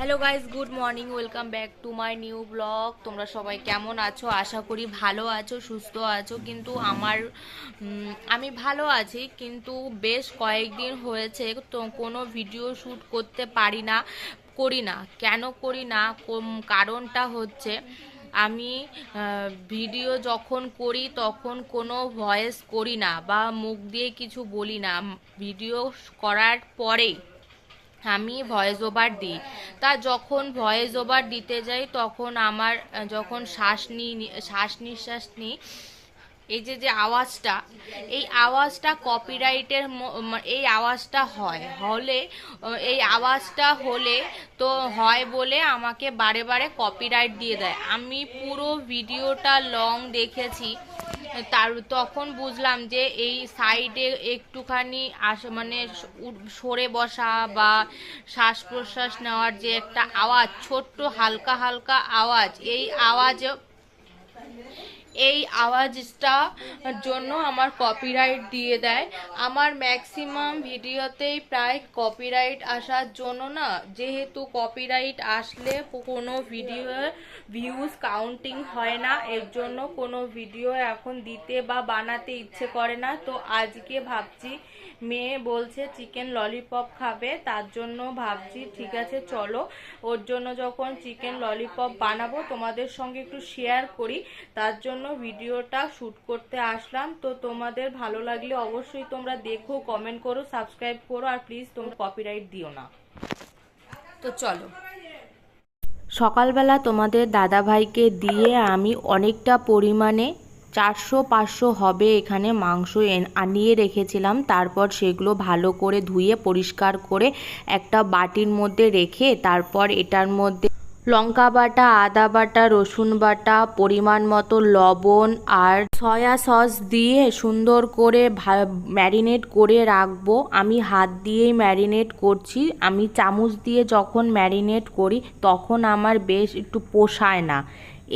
Hello guys good morning welcome back to my new blog তোমরা সবাই কেমন আছো? আশা করি ভালো আছো, সুস্থ আছো। কিন্তু আমার আমি ভালো আছি, কিন্তু বেশ কয়েকদিন হয়েছে, তো কোনো ভিডিও শ্যুট করতে পারি না, করি না। কেন করি না? কারণটা হচ্ছে, আমি ভিডিও যখন করি, তখন কোনো ভয়েস করি না বা মুখ দিয়ে কিছু বলি না। ভিডিও করার পরেই আমি ভয়েস ওভার দিই। তা যখন ভয়েস ওভার দিতে যাই, তখন আমার, যখন শ্বাস নিই, শ্বাস নিঃশ্বাস নিই এই যে যে আওয়াজটা, এই আওয়াজটা কপিরাইটের এই আওয়াজটা হয়। হলে, এই আওয়াজটা হলে তো হয় বলে আমাকে বারে বারে কপিরাইট দিয়ে দেয়। আমি পুরো ভিডিওটা লং দেখেছি। তার, তখন বুঝলাম যে এই সাইডে একটুখানি আস মানে সরে বসা বা শ্বাস প্রশ্বাস নেওয়ার যে একটা আওয়াজ, ছোট্ট হালকা হালকা আওয়াজ, এই আওয়াজ এই আওয়াজটা জন্য আমার কপিরাইট দিয়ে দেয়। আমার ম্যাক্সিমাম ভিডিওতেই প্রায় কপিরাইট আসার জন্য না, যেহেতু কপিরাইট আসলে কোনো ভিডিও ভিউজ কাউন্টিং হয় না, এর জন্য কোনো ভিডিও এখন দিতে বা বানাতে ইচ্ছে করে না। তো আজকে ভাবছি, মেয়ে বলছে চিকেন ললিপপ খাবে, তার জন্য ভাবছি, ঠিক আছে, চলো। ওর জন্য যখন চিকেন ললিপপ বানাবো, তোমাদের সঙ্গে একটু শেয়ার করি। তার জন্য ভিডিওটা শ্যুট করতে আসলাম, তো তোমাদের ভালো লাগলে অবশ্যই তোমরা দেখো কমেন্ট করো সাবস্ক্রাইব করো, আর প্লিজ তোমরা কপিরাইট দিও না। তো চলো। সকালবেলা তোমাদের দাদাভাইকে দিয়ে আমি অনেকটা পরিমাণে চারশো পাঁচশো হবে এখানে মাংস আনিয়ে রেখেছিলাম, তারপর সেগুলো ভালো করে ধুয়ে পরিষ্কার করে একটা বাটির মধ্যে রেখে তারপর এটার মধ্যে লঙ্কা বাটা, আদা বাটা, রসুন বাটা, পরিমাণ মতো লবণ আর সয়া সস দিয়ে সুন্দর করে ম্যারিনেট করে রাখব। আমি হাত দিয়েই ম্যারিনেট করছি। আমি চামচ দিয়ে যখন ম্যারিনেট করি, তখন আমার বেশ একটু পোষায় না।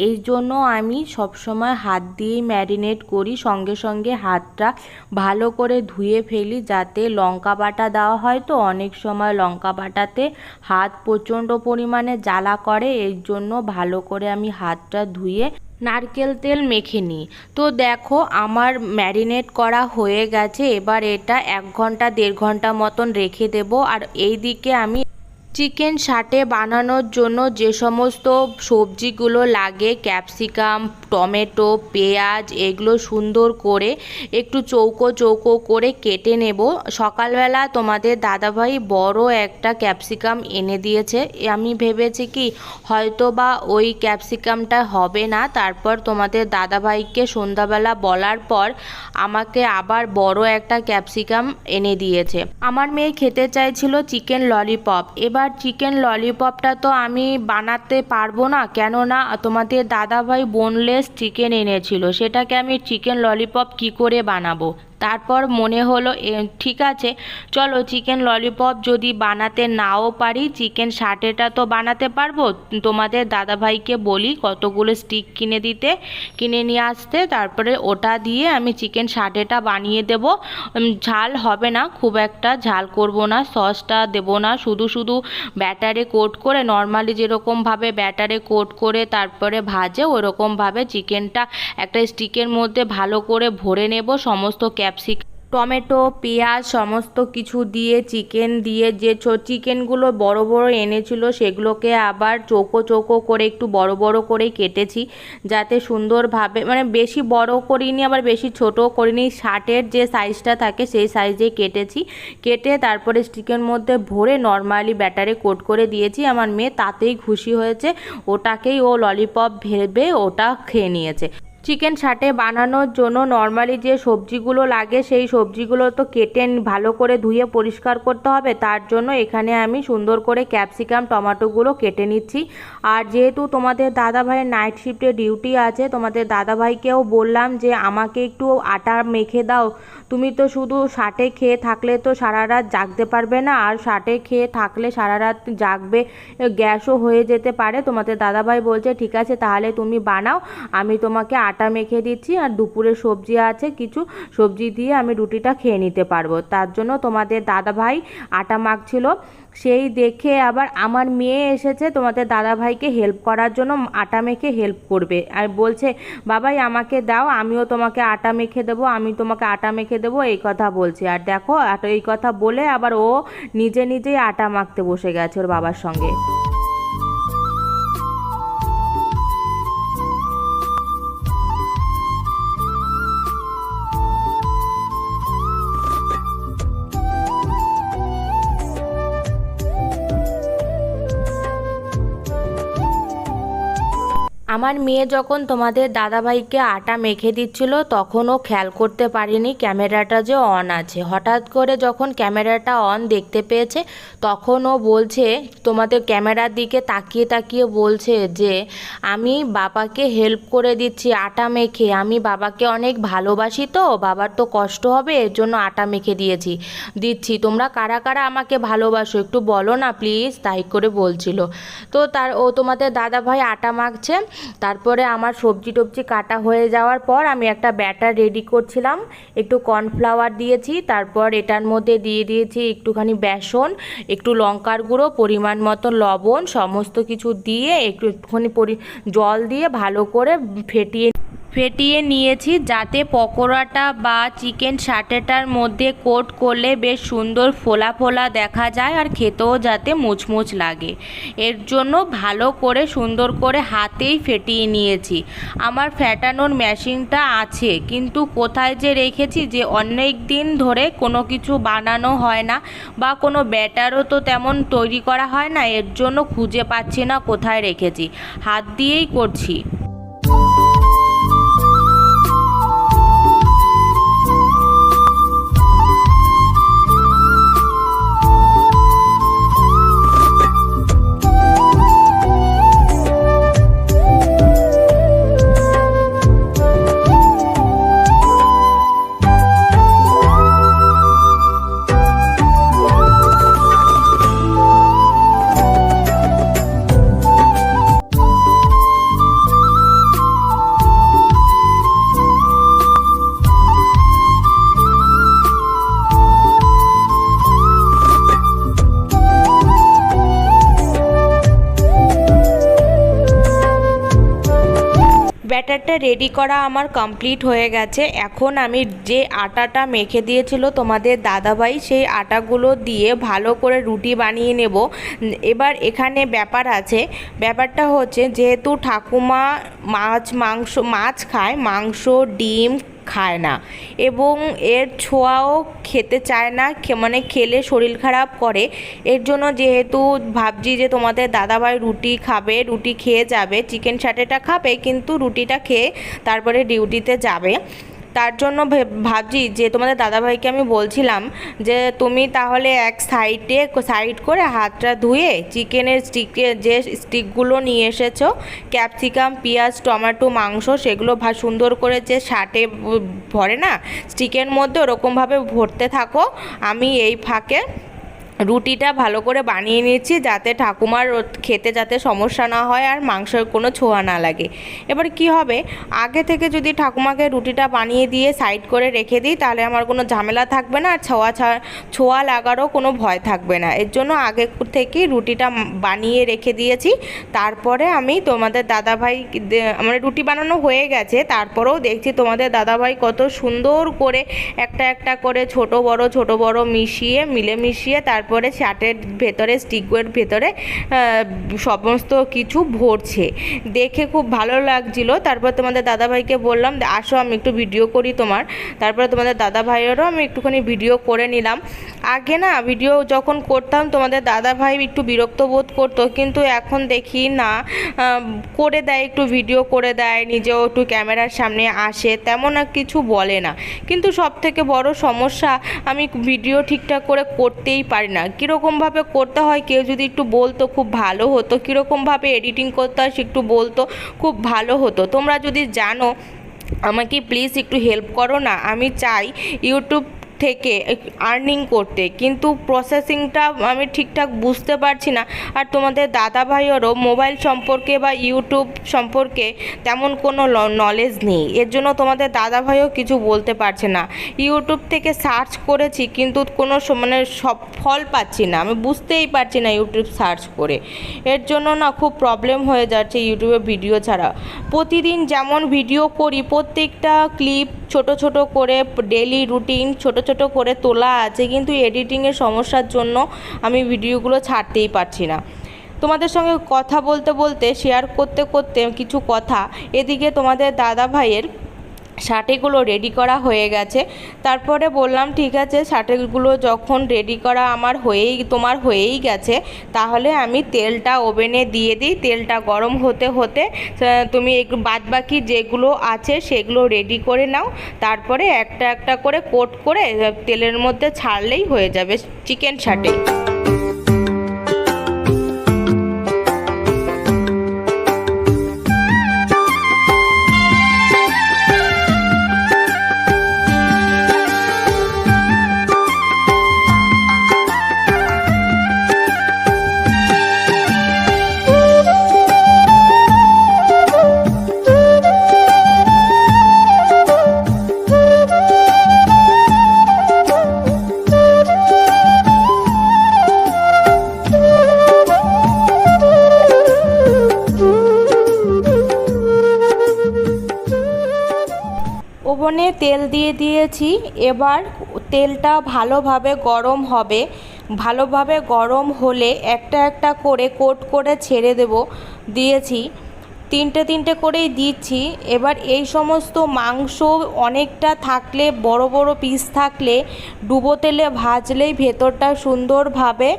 এই জন্য আমি সবসময় হাত দিয়েই ম্যারিনেট করি, সঙ্গে সঙ্গে হাতটা ভালো করে ধুয়ে ফেলি যাতে লঙ্কা বাটা দেওয়া হয় তো। অনেক সময় লঙ্কা বাটাতে হাত প্রচণ্ড পরিমাণে জ্বালা করে, এর জন্য ভালো করে আমি হাতটা ধুয়ে নারকেল তেল মেখে নিই। তো দেখো আমার ম্যারিনেট করা হয়ে গেছে, এবার এটা এক ঘণ্টা, দেড় ঘণ্টা মতন রেখে দেবো। আর এই দিকে আমি চিকেন সাটে বানানোর জন্য যে সমস্ত সবজিগুলো লাগে, ক্যাপসিকাম, টমেটো, পেঁয়াজ, এগুলো সুন্দর করে একটু চৌকো চৌকো করে কেটে নেব। সকালবেলা তোমাদের দাদাভাই বড় একটা ক্যাপসিকাম এনে দিয়েছে। আমি ভেবেছি কি হয়তো বা ওই ক্যাপসিকামটা হবে না। তারপর তোমাদের দাদাভাইকে সন্ধ্যাবেলা বলার পর আমাকে আবার বড় একটা ক্যাপসিকাম এনে দিয়েছে। আমার মেয়ে খেতে চাইছিল চিকেন ললিপপ। এবার চিকেন ললিপপটা তো আমি বানাতে পারব না। কেননা তোমাদের দাদাভাই বোনলেস চিকেন এনেছিল। সেটাকে আমি চিকেন ললিপপ কি করে বানাবো? তারপর মনে হলো ঠিক আছে, চলো চিকেন ললিপপ যদি বানাতে নাও পারি চিকেন সাটেটা তো বানাতে পারব। তোমাদের দাদাভাইকে বলি কতগুলো স্টিক কিনে দিতে, কিনে নিয়ে আসতে, তারপরে ওটা দিয়ে আমি চিকেন সাটেটা বানিয়ে দেব। ঝাল হবে না, খুব একটা ঝাল করব না সসটা দেব না, শুধু শুধু ব্যাটারে কোট করে নর্মালি যেরকমভাবে ব্যাটারে কোট করে তারপরে ভাজে ওরকমভাবে চিকেনটা একটা স্টিকের মধ্যে ভালো করে ভরে নেব, সমস্ত ক্যাপসিক টমেটো, পেঁয়াজ, সমস্ত কিছু দিয়ে, চিকেন দিয়ে, যে চিকেনগুলো বড় বড় এনেছিল, সেগুলোকে আবার চৌকো চৌকো করে একটু বড় বড় করে কেটেছি, যাতে সুন্দরভাবে মানে বেশি বড় করিনি, আবার বেশি ছোটও করিনি, শার্টের যে সাইজটা থাকে, সেই সাইজে কেটেছি, কেটে তারপরে স্টিকের মধ্যে ভরে নর্মালি ব্যাটারে কোট করে দিয়েছি, আমার মেয়ে তাতেই খুশি হয়েছে, ওটাকেই ও ললিপপ ভেবে ওটা খেয়ে নিয়েছে। চিকেন সাটে বানানোর জন্য নর্মালি যে সবজিগুলো লাগে, সেই সবজিগুলো তো কেটে ভালো করে ধুয়ে পরিষ্কার করতে হবে। তার জন্য এখানে আমি সুন্দর করে ক্যাপসিকাম টমেটোগুলো কেটে নিচ্ছি। আর যেহেতু তোমাদের দাদাভাইয়ের নাইট শিফটে ডিউটি আছে, তোমাদের দাদাভাইকেও বললাম যে, আমাকে একটু আটা মেখে দাও। তুমি তো শুধু শাটে খেয়ে থাকলে তো সারা রাত জাগতে পারবে না, আর শাটে খেয়ে থাকলে সারা রাত জাগবে, গ্যাসও হয়ে যেতে পারে। তোমাদের দাদাভাই বলছে, ঠিক আছে, তাহলে তুমি বানাও, আমি তোমাকে আটা মেখে দিচ্ছি আর দুপুরে সবজি আছে, কিছু সবজি দিয়ে আমি রুটিটা খেয়ে নিতে পারব। তার জন্য তোমাদের দাদা ভাই আটা মাখছিল। সেই দেখে আবার আমার মেয়ে এসেছে, তোমাদের দাদা ভাইকে হেল্প করার জন্য আটা মেখে হেল্প করবে। আর বলছে, বাবাই, আমাকে দাও, আমিও তোমাকে আটা মেখে দেবো, আমি তোমাকে আটা মেখে দেবো, এই কথা বলছে। আর দেখো এই কথা বলে আবার ও নিজে নিজেই আটা মাখতে বসে গেছে ওর বাবার সঙ্গে। আমার মেয়ে যখন তোমাদের দাদাভাইকে আটা মেখে দিচ্ছিল তখন ও খেয়াল করতে পারেনি ক্যামেরাটা যে অন আছে। হঠাৎ করে যখন ক্যামেরাটা অন দেখতে পেয়েছে তখন ও বলছে, তোমাদের ক্যামেরার দিকে তাকিয়ে তাকিয়ে বলছে যে, আমি বাবাকে হেল্প করে দিচ্ছি আটা মেখে। আমি বাবাকে অনেক ভালোবাসি তো, বাবার তো কষ্ট হবে, এর জন্য আটা মেখে দিয়েছি। দিচ্ছি। তোমরা কারা কারা আমাকে ভালোবাসো? একটু বলো না প্লিজ তাই করে বলছিল। তো তার, ও তোমাদের দাদা ভাই আটা মাখছে। তারপরে আমার সবজি টবজি কাটা হয়ে যাওয়ার পর আমি একটা ব্যাটার রেডি করছিলাম। একটু কর্নফ্লাওয়ার দিয়েছি, তারপর এটার মধ্যে দিয়ে দিয়েছি একটুখানি বেসন, একটু লঙ্কার গুঁড়ো, পরিমাণ মতো লবণ, সমস্ত কিছু দিয়ে একটু একটুখানি পরি জল দিয়ে ভালো করে ফেটিয়ে ফেটিয়ে নিয়েছি যাতে পকোড়াটা বা চিকেন সাটেটার মধ্যে কোট করলে বেশ সুন্দর ফোলা ফোলা দেখা যায় আর খেতেও যাতে মুচমুচ লাগে। এর জন্য ভালো করে সুন্দর করে হাতেই ফেটিয়ে নিয়েছি। আমার ফ্যাটানোর মেশিনটা আছে, কিন্তু কোথায় যে রেখেছি যে অনেক দিন ধরে কোনো কিছু বানানো হয় না বা কোনো ব্যাটারও তো তেমন তৈরি করা হয় না, এর জন্য খুঁজে পাচ্ছি না কোথায় রেখেছি। হাত দিয়েই করছি। ব্যাটারটা রেডি করা আমার কমপ্লিট হয়ে গেছে। এখন আমি যে আটাটা মেখে দিয়েছিল তোমাদের দাদাভাই, সেই আটাগুলো দিয়ে ভালো করে রুটি বানিয়ে নেব। এবার এখানে ব্যাপার আছে। ব্যাপারটা হচ্ছে, যেহেতু ঠাকুমা মাছ, মাংস, মাছ খায়, মাংস, ডিম খায় না। এবং এর ছোঁয়াও খেতে চায় না মানে খেলে শরীর খারাপ করে। এর জন্য যেহেতু ভাবছি যে তোমাদের দাদাভাই রুটি খাবে, রুটি খেয়ে যাবে, চিকেন স্যাটেটা খাবে, কিন্তু রুটিটা খেয়ে তারপরে ডিউটিতে যাবে। তার জন্য ভেব- ভাবছি যে তোমাদের দাদাভাইকে আমি বলছিলাম যে তুমি তাহলে এক সাইডে সাইড করে হাতটা ধুয়ে চিকেনের স্টিকে যে স্টিকগুলো নিয়ে এসেছ, ক্যাপসিকাম, পেঁয়াজ, টমেটো, মাংস সেগুলো ভা, সুন্দর করে যে শার্টে ভরে না, স্টিকের মধ্যে ওরকমভাবে ভরতে থাকো, আমি এই ফাঁকে রুটিটা ভালো করে বানিয়ে নিচ্ছি যাতে ঠাকুমার খেতে যাতে সমস্যা না হয় আর মাংসের কোনো ছোঁয়া না লাগে। এবার কি হবে? আগে থেকে যদি ঠাকুমাকে রুটিটা বানিয়ে দিয়ে সাইড করে রেখে দিই, তাহলে আমার কোনো ঝামেলা থাকবে না আর ছোঁয়া ছোঁয়া লাগারও কোনো ভয় থাকবে না। এর জন্য আগে থেকেই রুটিটা বানিয়ে রেখে দিয়েছি। তারপরে আমি তোমাদের দাদাভাই মানে রুটি বানানো হয়ে গেছে, তারপরেও দেখছি তোমাদের দাদাভাই কত সুন্দর করে একটা একটা করে ছোট বড় ছোট বড় মিশিয়ে মিলে মিশিয়ে তারপরে চাটের ভেতরে স্টিকের ভেতরে সমস্ত কিছু ভরছে। দেখে খুব ভালো লাগছিল। তারপর তোমাদের দাদাভাইকে বললাম আসো, আমি একটু ভিডিও করি তোমার। তারপরে তোমাদের দাদাভাইয়েরও আমি একটুখানি ভিডিও করে নিলাম। আগে না ভিডিও যখন করতাম, তোমাদের দাদাভাই একটু বিরক্ত বোধ করতো। কিন্তু এখন দেখি না করে দেয়, একটু ভিডিও করে দেয়, নিজেও একটু ক্যামেরার সামনে আসে, তেমন আর কিছু বলে না। কিন্তু সব থেকে বড় সমস্যা, আমি ভিডিও ঠিকঠাক করে করতেই পারি না। কীরকমভাবে করতে হয়, কেউ যদি একটু বলতো খুব ভালো হতো কীরকমভাবে এডিটিং করতে হয় সে একটু বলতো খুব ভালো হতো। তোমরা যদি জানো, আমাকে প্লিজ একটু হেল্প করো না। আমি চাই ইউটিউব থেকে আর্নিং করতে। কিন্তু প্রসেসিংটা আমি ঠিকঠাক বুঝতে পারছি না। আর তোমাদের দাদা ভাইয়েরও মোবাইল সম্পর্কে বা ইউটিউব সম্পর্কে তেমন কোনো নলেজ নেই। এর জন্য তোমাদের দাদা ভাইও কিছু বলতে পারছে না। ইউটিউব থেকে সার্চ করেছি, কিন্তু কোনো মানে সব ফল পাচ্ছি না। আমি বুঝতেই পারছি না ইউটিউব সার্চ করে। এর জন্য না খুব প্রবলেম হয়ে যাচ্ছে ইউটিউবে ভিডিও ছাড়া। প্রতিদিন যেমন ভিডিও করি, প্রত্যেকটা ক্লিপ ছোট ছোট করে ডেলি রুটিন ছোট ছোট করে তোলা আছে, কিন্তু এডিটিংয়ের সমস্যার জন্য আমি ভিডিওগুলো ছাড়তেই পারছি না। তোমাদের সঙ্গে কথা বলতে বলতে শেয়ার করতে করতে কিছু কথা। এদিকে তোমাদের দাদা ভাইয়ের শার্টেগুলো রেডি করা হয়ে গেছে। তারপরে বললাম, ঠিক আছে, শার্টেগুলো যখন রেডি করা আমার হয়েই, তোমার হয়েই গেছে, তাহলে আমি তেলটা ওভেনে দিয়ে দিই। তেলটা গরম হতে হতে তুমি একটু বাদ বাকি যেগুলো আছে সেগুলো রেডি করে নাও। তারপরে একটা একটা করে কোট করে তেলের মধ্যে ছাড়লেই হয়ে যাবে চিকেন শার্টে। ওভনে তেল দিয়ে দিয়েছি। এবার তেলটা ভালোভাবে গরম হবে। ভালোভাবে গরম হলে একটা একটা করে কোট করে ছেড়ে দেব। দিয়েছি। তিনটে তিনটে করেই দিচ্ছি। এবার এই সমস্ত মাংস অনেকটা থাকলে, বড় বড় পিস থাকলে, ডুবো তেলে ভাজলেই ভেতরটা সুন্দরভাবে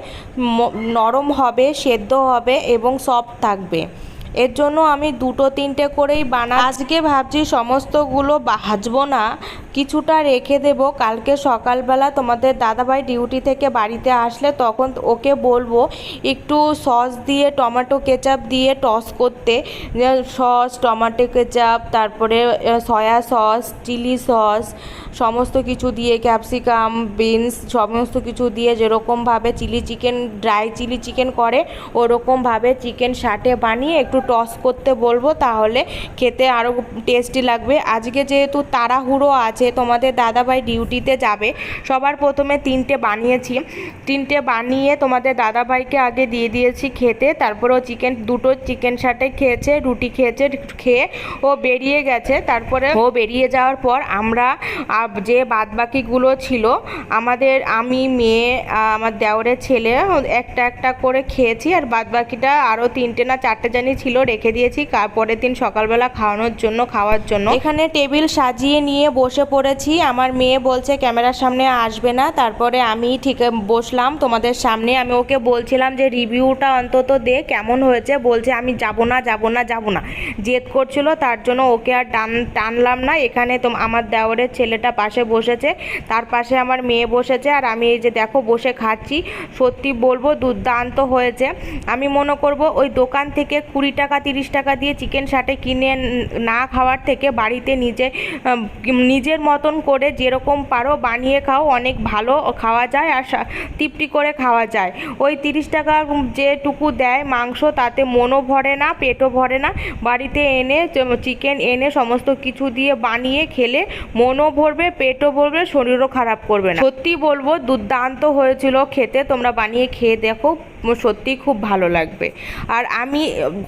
নরম হবে, সেদ্ধ হবে এবং সফট থাকবে। এর জন্য আমি দুটো তিনটে করেই বানা আজকে ভাবছি সমস্তগুলো ভাজবো না। কিছুটা রেখে দেব। কালকে সকালবেলা তোমাদের দাদাভাই ডিউটি থেকে বাড়িতে আসলে তখন ওকে বলব একটু সস দিয়ে, টমেটো কেচাপ দিয়ে টস করতে। সস, টমেটো কেচাপ, তারপরে সয়া সস, চিলি সস, সমস্ত কিছু দিয়ে ক্যাপসিকাম, বিনস, সমস্ত কিছু দিয়ে যেরকমভাবে chili chicken, dry chili chicken করে, ওরকমভাবে চিকেন শাটে বানিয়ে একটু টস করতে বলব। তাহলে খেতে আরও টেস্টি লাগবে। আজকে যেহেতু তাড়াহুড়ো আছে তোমাদের দাদাভাই ডিউটিতে যাবে, সবার প্রথমে তিনটে বানিয়েছি। তিনটে বানিয়ে তোমাদের দাদাভাইকে আগে দিয়ে দিয়েছি খেতে তারপরে ও চিকেন দুটো চিকেন শাটে খেয়েছে, রুটি খেয়েছে, খেয়ে ও বেরিয়ে গেছে। তারপরে ও বেরিয়ে যাওয়ার পর আমরা যে বাদবাকিগুলো ছিল, আমাদের আমি, মেয়ে আমার দেওরের ছেলে, একটা একটা করে খেয়েছি। আর বাদবাকিটা আরও তিনটে না চারটে জানি ছিল, রেখে দিয়েছি। পরের দিন সকালবেলা খাওয়ানোর জন্য, খাওয়ার জন্য। এখানে টেবিল সাজিয়ে নিয়ে বসে পড়েছি আমার মেয়ে বলছে, ক্যামেরার সামনে আসবে না। তারপরে আমি ঠিক বসলাম তোমাদের সামনে। আমি ওকে বলছিলাম যে, রিভিউটা অন্তত দে, কেমন হয়েছে? বলছে, আমি যাব না যাব না যাব না। জেদ করছিল, তার জন্য ওকে আর টান, টানলাম না। এখানে তো আমার দেওরের ছেলেটা পাশে বসেছে। তার পাশে আমার মেয়ে বসেছে। আর আমি এই যে, দেখো, বসে খাচ্ছি। সত্যি বলব, দুর্দান্ত হয়েছে। আমি মনে করব, ওই দোকান থেকে কুড়ি টাকা, তিরিশ টাকা দিয়ে চিকেন শাটে কিনে না খাওয়ার থেকে বাড়িতে নিজে নিজের মতন করে যেরকম পারো বানিয়ে খাও, অনেক ভালো খাওয়া যায় আর তৃপ্তি করে খাওয়া যায়। ওই তিরিশ টাকা যেটুকু দেয় মাংস, তাতে মনও ভরে না, পেটও ভরে না। বাড়িতে এনে চিকেন এনে সমস্ত কিছু দিয়ে বানিয়ে খেলে মনও ভরবে, পেটও ভরবে, শরীরও খারাপ করবে না। সত্যি বলব, দুর্দান্ত হয়েছিল খেতে। তোমরা বানিয়ে খেয়ে দেখো। সত্যিই খুব ভালো লাগবে। আর আমি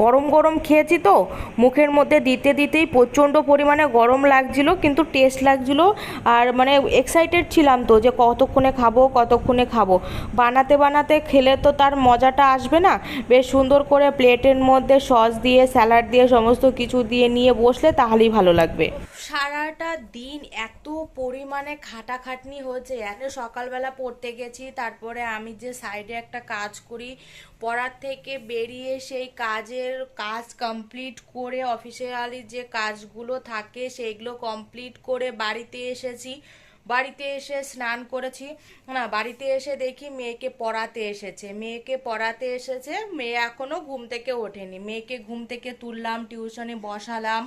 গরম গরম খেয়েছি তো, মুখের মধ্যে দিতে দিতেই প্রচণ্ড পরিমাণে গরম লাগছিল, কিন্তু টেস্ট লাগছিল, আর মানে এক্সাইটেড ছিলাম তো যে কতক্ষণে খাব কতক্ষণে খাব। বানাতে বানাতে খেলে তো তার মজাটা আসবে না। বেশ সুন্দর করে প্লেটের মধ্যে সস দিয়ে স্যালাড দিয়ে, সমস্ত কিছু দিয়ে নিয়ে বসলে তাহলেই ভালো লাগবে। সারাটা দিন এত পরিমাণে খাটাখাটনি হয়েছে এত সকালবেলা পড়তে গেছি, তারপরে আমি যে সাইডে একটা কাজ করি, পড়ার থেকে বেরিয়ে সেই কাজের কাজ কমপ্লিট করে অফিসিয়ালি যে কাজগুলো থাকে সেইগুলো কমপ্লিট করে বাড়িতে এসেছি। বাড়িতে এসে স্নান করেছি। না, বাড়িতে এসে দেখি মেয়েকে পড়াতে এসেছে। মেয়েকে পড়াতে এসেছে, মেয়ে এখনও ঘুম থেকে ওঠেনি। মেয়েকে ঘুম থেকে তুললাম টিউশনে বসালাম।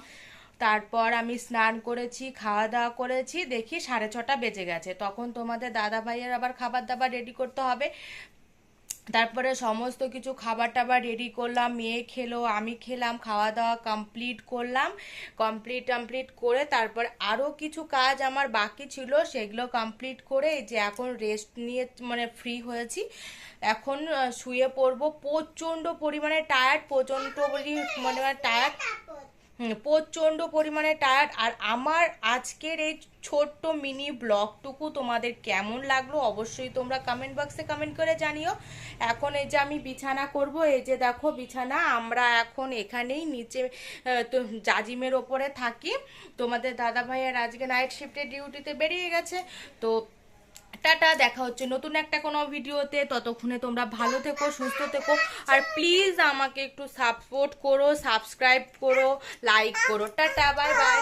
তারপর আমি স্নান করেছি খাওয়া দাওয়া করেছি, দেখি সাড়ে ছটা বেজে গেছে। তখন তোমাদের দাদা ভাইয়ের আবার খাবার দাবার রেডি করতে হবে। তারপরে সমস্ত কিছু খাবার টাবার রেডি করলাম, মেয়ে খেলো, আমি খেলাম খাওয়া দাওয়া কমপ্লিট করলাম। কমপ্লিট টমপ্লিট করে তারপর আরও কিছু কাজ আমার বাকি ছিল, সেগুলো কমপ্লিট করে যে এখন রেস্ট নিয়ে মানে ফ্রি হয়েছি। এখন শুয়ে পড়ব। প্রচণ্ড পরিমাণে টায়ার্ড প্রচণ্ড পরি- মানে টায়ার্ড প্রচণ্ড পরিমাণে টায়ার্ড আর আমার আজকের এই ছোট্ট মিনি ব্লগটুকু তোমাদের কেমন লাগল অবশ্যই তোমরা কমেন্ট বক্সে কমেন্ট করে জানিও। এখন এই যে আমি বিছানা করব, এই যে দেখো বিছানা, আমরা এখন এখানেই নিচে জাজিমের ওপরে থাকি। তোমাদের দাদা ভাইয়ের আজকে নাইট শিফটে ডিউটিতে বেরিয়ে গেছে। তো টাটা, দেখা হচ্ছে নতুন একটা কোনো ভিডিওতে। ততক্ষণে তোমরা ভালো থেকো, সুস্থ থেকো। আর প্লিজ আমাকে একটু সাপোর্ট করো সাবস্ক্রাইব করো লাইক করো। Tata bye bye